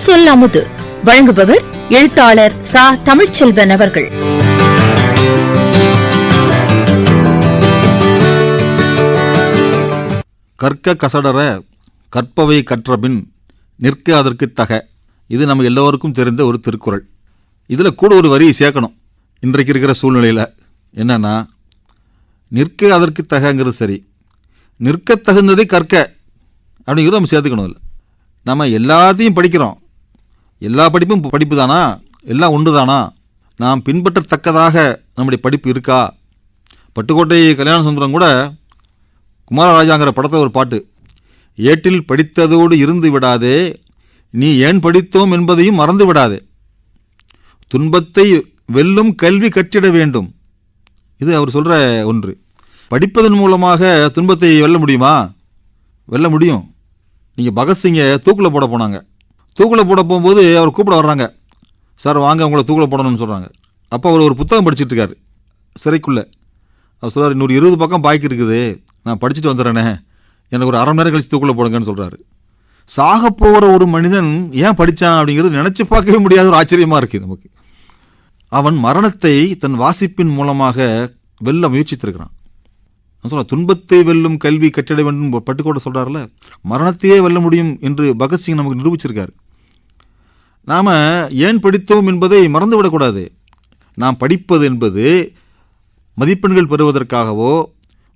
சொல் அமுது. வழங்குபவர் எழுத்தாளர் சா. தமிழ்ச்செல்வன் அவர்கள். கற்க கசடர கற்பவை கற்றபின் நிற்க அதற்கு தக. இது நம்ம எல்லோருக்கும் தெரிந்த ஒரு திருக்குறள். இதில் கூட ஒரு வரி சேர்க்கணும். இன்றைக்கு இருக்கிற சூழ்நிலையில். என்னன்னா நிற்க அதற்கு தகங்கிறது சரி. நிற்க தகுந்ததை கற்க. அப்படிங்கிறது நம்ம சேர்த்துக்கணும் இல்லை நம்ம எல்லாத்தையும் படிக்கிறோம். எல்லா படிப்பும் படிப்பு தானா எல்லாம் ஒன்று தானா நாம் பின்பற்றத்தக்கதாக நம்முடைய படிப்பு இருக்கா? பட்டுக்கோட்டை கல்யாண சுந்தரம் கூட குமாரராஜாங்கிற படத்தில் ஒரு பாட்டு ஏட்டில் படித்ததோடு இருந்து விடாதே நீ ஏன் படித்தோம் என்பதையும் மறந்து விடாதே. துன்பத்தை வெல்லும் கல்வி கற்றிட வேண்டும். இது அவர் சொல்கிற ஒன்று. படிப்பதன் மூலமாக துன்பத்தை வெல்ல முடியுமா? வெல்ல முடியும். நீங்கள் பகத்சிங்கை தூக்கில் போட போனாங்க. தூக்கில் போட போகும்போது அவர் கூப்பிட வர்றாங்க. சார் வாங்க உங்களை தூக்கில் போடணும்னு சொல்கிறாங்க அப்போ அவர் ஒரு புத்தகம் படிச்சுட்டு இருக்காரு சிறைக்குள்ளே. அவர் சொல்கிறார் இன்னொரு இருபது பக்கம் பாக்கி இருக்குது. நான் படிச்சுட்டு வந்துடுறேனே. எனக்கு ஒரு அரை மணி நேரம் கழிச்சு தூக்கில் போடுங்கன்னு சொல்கிறாரு சாக போகிற ஒரு மனிதன் ஏன் படித்தான் அப்படிங்கிறது நினச்சி பார்க்கவே முடியாத ஒரு ஆச்சரியமாக இருக்குது நமக்கு. அவன் மரணத்தை தன் வாசிப்பின் மூலமாக வெல்ல முயற்சித்திருக்கிறான். நான் சொல்ல துன்பத்தை வெல்லும் கல்வி கட்டிட வேண்டும் பட்டுக்கோட்டை சொல்கிறார்ல மரணத்தையே வெல்ல முடியும் என்று பகத்சிங் நமக்கு நிரூபிச்சிருக்காரு. நாம் ஏன் படித்தோம் என்பதை மறந்துவிடக்கூடாது. நாம் படிப்பது என்பது மதிப்பெண்கள் பெறுவதற்காகவோ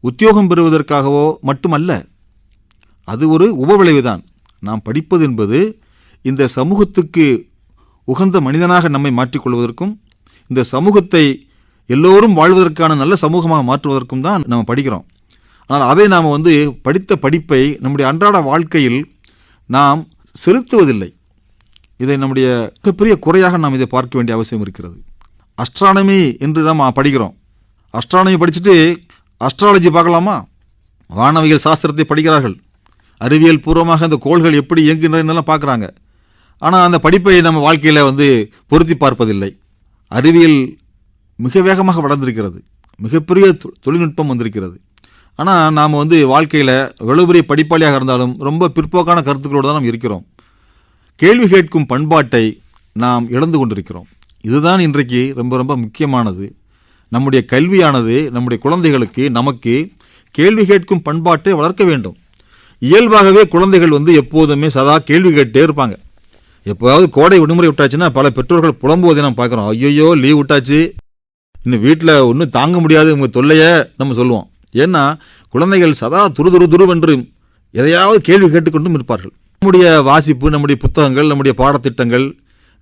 உத்தியோகம் பெறுவதற்காகவோ மட்டுமல்ல அது ஒரு உபவிளைவுதான். நாம் படிப்பது என்பது இந்த சமூகத்துக்கு உகந்த மனிதனாக நம்மை மாற்றிக்கொள்வதற்கும் இந்த சமூகத்தை எல்லோரும் வாழ்வதற்கான நல்ல சமூகமாக மாற்றுவதற்கும் தான் நம்ம படிக்கிறோம். ஆனால் அதை நாம் வந்து படித்த படிப்பை நம்முடைய அன்றாட வாழ்க்கையில் நாம் செலுத்துவதில்லை. இதை நம்முடைய மிகப்பெரிய குறையாக நாம் இதை பார்க்க வேண்டிய அவசியம் இருக்கிறது. அஸ்ட்ரானமி என்று நாம் படிக்கிறோம். அஸ்ட்ரானமி படிச்சுட்டு அஸ்ட்ராலஜி பார்க்கலாமா? வானவியல் சாஸ்திரத்தை படிக்கிறார்கள். அறிவியல் பூர்வமாக அந்த கோள்கள் எப்படி இயங்குகின்றனெல்லாம் பார்க்குறாங்க. ஆனால் அந்த படிப்பை நம்ம வாழ்க்கையில் வந்து பொருத்தி பார்ப்பதில்லை. அறிவியல் மிக வேகமாக வளர்ந்திருக்கிறது. மிகப்பெரிய தொ- தொழில்நுட்பம் வந்திருக்கிறது. ஆனால் நாம் வந்து வாழ்க்கையில் எவ்வளவு பெரிய படிப்பாளியாக இருந்தாலும் ரொம்ப பிற்போக்கான கருத்துக்களோடு தான் நாம் இருக்கிறோம். கேள்வி கேட்கும் பண்பாட்டை நாம் இழந்து கொண்டிருக்கிறோம். இதுதான் இன்றைக்கு ரொம்ப ரொம்ப முக்கியமானது. நம்முடைய கல்வியானது நம்முடைய குழந்தைகளுக்கு நமக்கு கேள்வி கேட்கும் பண்பாட்டை வளர்க்க வேண்டும். இயல்பாகவே குழந்தைகள் வந்து எப்போதுமே சதா கேள்வி கேட்டே இருப்பாங்க. எப்போதாவது கோடை விடுமுறை விட்டாச்சுன்னா பல பெற்றோர்கள் புலம்புவதை நம்ம பார்க்குறோம். ஐயோ லீவ் விட்டாச்சு. இன்னும் வீட்டில் ஒன்றும் தாங்க முடியாது உங்கள் தொல்லையை நம்ம சொல்லுவோம். ஏன்னா குழந்தைகள் சதா துரு துரு துருவென்று எதையாவது கேள்வி கேட்டுக்கொண்டும் இருப்பார்கள். நம்முடைய வாசிப்பு நம்முடைய புத்தகங்கள் நம்முடைய பாடத்திட்டங்கள்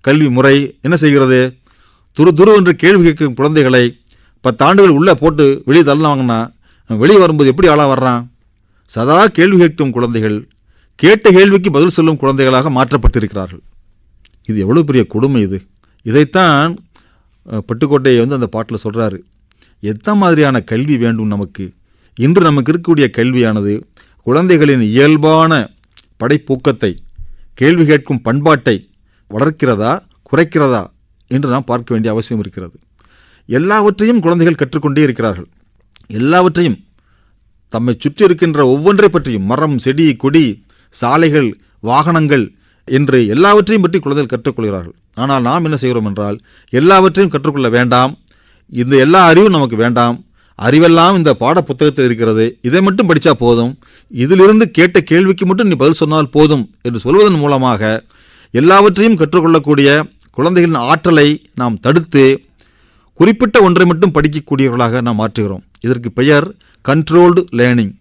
கல்வி முறை என்ன செய்கிறது? துரு துரு என்று கேள்வி கேட்கும் குழந்தைகளை பத்தாண்டுகள் உள்ளே போட்டு வெளியே தள்ளினாங்கன்னா வெளியே வரும்போது எப்படி ஆளாக வர்றான்? சதா கேள்வி கேட்கும் குழந்தைகள் கேட்ட கேள்விக்கு பதில் சொல்லும் குழந்தைகளாக மாற்றப்பட்டிருக்கிறார்கள். இது எவ்வளோ பெரிய கொடுமை இது. இதைத்தான் பட்டுக்கோட்டையை வந்து அந்த பாட்டில் சொல்கிறாரு எந்த மாதிரியான கல்வி வேண்டும் நமக்கு? இன்று நமக்கு இருக்கக்கூடிய கல்வியானது குழந்தைகளின் இயல்பான படைப்பூக்கத்தை கேள்வி கேட்கும் பண்பாட்டை வளர்க்கிறதா குறைக்கிறதா என்று நாம் பார்க்க வேண்டிய அவசியம் இருக்கிறது. எல்லாவற்றையும் குழந்தைகள் கற்றுக்கொண்டே இருக்கிறார்கள். எல்லாவற்றையும் தம்மை சுற்றி இருக்கின்ற ஒவ்வொன்றை பற்றியும் மரம் செடி கொடி சாலைகள் வாகனங்கள் என்று எல்லாவற்றையும் பற்றி குழந்தைகள் கற்றுக்கொள்கிறார்கள். ஆனால் நாம் என்ன செய்கிறோம் என்றால் எல்லாவற்றையும் கற்றுக்கொள்ள வேண்டாம். இந்த எல்லா அறிவும் நமக்கு வேண்டாம். அறிவெல்லாம் இந்த பாட புத்தகத்தில் இருக்கிறது. இதை மட்டும் படித்தா போதும். இதிலிருந்து கேட்ட கேள்விக்கு மட்டும் நீ பதில் சொன்னால் போதும் என்று சொல்வதன் மூலமாக எல்லாவற்றையும் கற்றுக்கொள்ளக்கூடிய குழந்தைகளின் ஆற்றலை நாம் தடுத்து குறிப்பிட்ட ஒன்றை மட்டும் படிக்கக்கூடியவர்களாக நாம் மாற்றுகிறோம். இதற்கு பெயர் கண்ட்ரோல்டு லேர்னிங்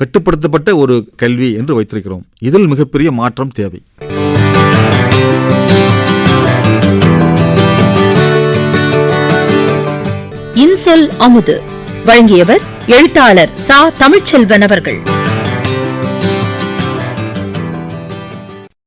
கட்டுப்படுத்தப்பட்ட ஒரு கல்வி என்று வைத்திருக்கிறோம். இதில் மிகப்பெரிய மாற்றம் தேவை. இன்சொல் அமுது. வழங்கியவர் எழுத்தாளர் சா. தமிழ்ச்செல்வன் அவர்கள்.